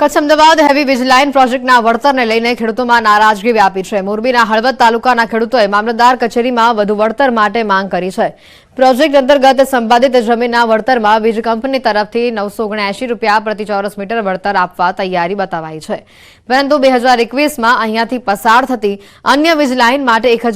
Kutch Ahmedabad heavy વીજલાઇન પ્રોજેક્ટના વળતરને લઈને ખેડૂતોમાં નારાજગી વ્યાપી છે. મોરબીના હળવદ તાલુકાના ખેડૂતોએ મામલતદાર કચેરીમાં વધુ વળતર માટે માંગ કરી છે. પ્રોજેક્ટ અંતર્ગત સંપાદિત જમીનના વળતરમાં વીજ કંપની તરફથી નવસો રૂપિયા પ્રતિ ચોરસ મીટર વળતર આપવા તૈયારી બતાવાઈ છે. પરંતુ બે હજાર એકવીસમાં અહીંયાથી પસાર થતી અન્ય વીજ લાઇન માટે એક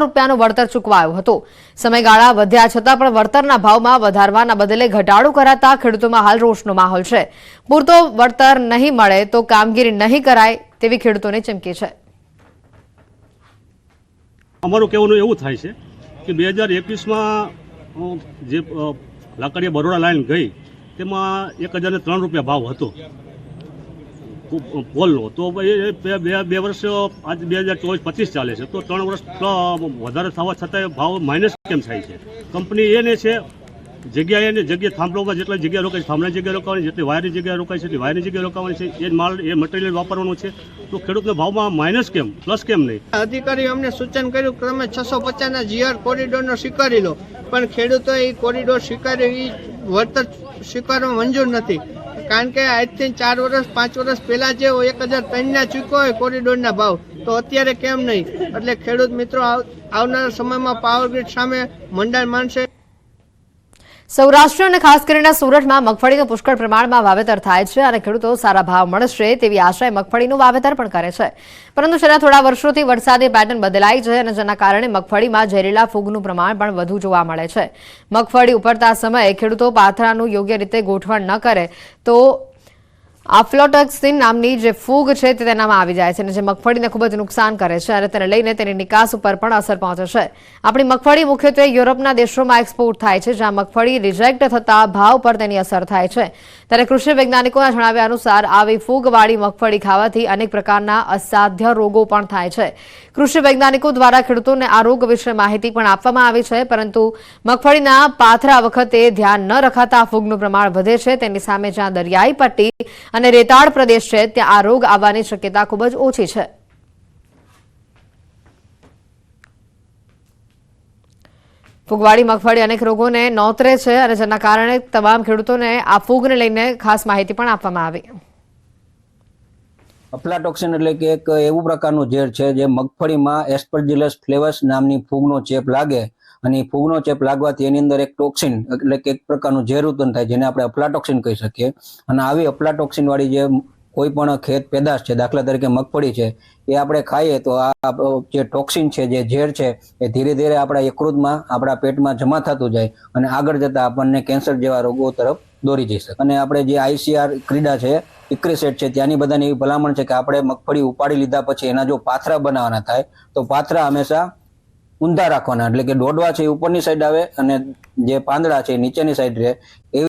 રૂપિયાનું વળતર ચૂકવાયું હતું. સમયગાળા વધ્યા છતાં પણ વળતરના ભાવમાં વધારવાના બદલે ઘટાડો કરાતા ખેડૂતોમાં હાલ રોષનો માહોલ છે. પૂરતો વળતર નહીં મળે તો કામગીરી નહીં કરાય તેવી ખેડૂતોની ચીમકી છે. અમારું કહેવાનું એવું થાય છે કે બે હજાર એકવીસમાં જે લાકડીએ બરોડા લાઈન ગઈ, તેમાં એક હજારને ત્રણ રૂપિયા ભાવ હતો. પોલનો તો બે- બે વર્ષ, આજ બે હજાર ચોવીસ પચીસ ચાલે છે. તો ત્રણ વર્ષ વધારે થવા છતાંય ભાવ માઇનસ કેમ થાય છે? કંપની એને છે જગ્યાએ એને જગ્યા થાંભલોમાં જેટલી જગ્યા રોકાય છે થાંભલાની જગ્યા રોકાવાની, જેટલી વાયરની જગ્યા રોકાય છે, એટલી વાયરની જગ્યા રોકાવાની છે. એ માલ, એ મટીરિયલ વાપરવાનું છે. તો ખેડૂતના ભાવમાં માઇનસ કેમ? પ્લસ કેમ નહીં? અધિકારી અમને સૂચન કર્યું કે તમે છસો પચાસના જીઆર કોરિડોરનો સ્વીકારી લો. પણ ખેડૂતોએ એ કોરિડોર સ્વીકારી વળતર સ્વીકારવા મંજૂર નથી. કારણ કે આજથી ચાર વર્ષ, પાંચ વર્ષ પહેલાં જે એક હજાર ત્રણના ચૂક્યો હોય કોરિડોરના ભાવ, તો અત્યારે કેમ નહીં? એટલે ખેડૂત મિત્રો, આવ- આવનારા સમયમાં પાવર ગ્રીડ સામે મંડાણ માનશે. સૌરાષ્ટ્ર અને ખાસ કરીને સુરતમાં મગફળીનું પુષ્કળ પ્રમાણમાં વાવેતર થાય છે અને ખેડૂતો સારા ભાવ મળશે તેવી આશાએ મગફળીનું વાવેતર પણ કરે છે. પરંતુ છેલ્લા થોડા વર્ષોથી વરસાદી પેટર્ન બદલાઈ છે અને જેના કારણે મગફળીમાં ઝેરીલા ફૂગનું પ્રમાણ પણ વધુ જોવા મળે છે. મગફળી ઉપડતા સમયે ખેડૂતો પાથરાનું યોગ્ય રીતે ગોઠવણ ન કરે તો આફ્લોટક્સિન નામની જે ફૂગ છે તે તેનામાં આવી જાય છે અને જે મગફળીને ખૂબ જ નુકસાન કરે છે અને તેને લઈને તેની નિકાસ ઉપર પણ અસર પહોંચે છે. આપણી મગફળી મુખ્યત્વે યુરોપના દેશોમાં એક્સપોર્ટ થાય છે, જ્યાં મગફળી રિજેક્ટ થતા ભાવ પર તેની અસર થાય છે. ત્યારે કૃષિ વૈજ્ઞાનિકોના જણાવ્યા અનુસાર, આવી ફૂગવાળી મગફળી ખાવાથી અનેક પ્રકારના અસાધ્ય રોગો પણ થાય છે. કૃષિ વૈજ્ઞાનિકો દ્વારા ખેડૂતોને આ રોગ વિશે માહિતી પણ આપવામાં આવી છે, પરંતુ મગફળીના પાથરા વખતે ધ્યાન ન રખાતા ફૂગનું પ્રમાણ વધે છે. તેની સામે જ્યાં દરિયાઈ પટ્ટી અને રેતાળ પ્રદેશ છે, ત્યાં આ રોગ આવવાની શક્યતા ખૂબ જ ઓછી છે. ફૂગવાળી મગફળી અનેક રોગોને નોતરે છે અને જેના કારણે તમામ ખેડૂતોને આ ફૂગને લઈને ખાસ માહિતી પણ આપવામાં આવી. અફ્લાટોક્સિન એટલે કે એક એવું પ્રકારનું ઝેર છે જે મગફળીમાં એસ્પરજિલસ ફ્લેવસ નામની ફૂગનો ચેપ લાગે અને ફૂગનો ચેપ લાગવાથી એની અંદર એક ટોક્સિન એટલે કે એક પ્રકારનું ઝેર ઉત્પન્ન થાય જેને આપણે અફ્લાટોક્સિન કહી શકીએ. અને આવી અફ્લાટોક્સિન વાળી જે કોઈ પણ ખેત પેદાશ છે, દાખલા તરીકે મગફળી છે, એ આપણે ખાઈએ તો આ જે ટોક્સિન છે, જે ઝેર છે, એ ધીરે ધીરે આપણા યકૃતમાં આપણા પેટમાં જમા થતું જાય અને આગળ જતા આપણને કેન્સર જેવા રોગો તરફ દોરી જઈ શકે. અને આપણે જે આઈસીઆર ક્રીડા છે ઇક્રિસેટ છે, ત્યાંની બધાની એવી ભલામણ છે કે આપણે મગફળી ઉપાડી લીધા પછી એના જો પાથરા બનાવવાના થાય, તો પાથરા હંમેશા ઊંધા રાખવાના, એટલે કે દોડવા છે ઉપરની સાઈડ આવે અને જે પાંદડા છે નીચેની સાઈડ રહે, એવી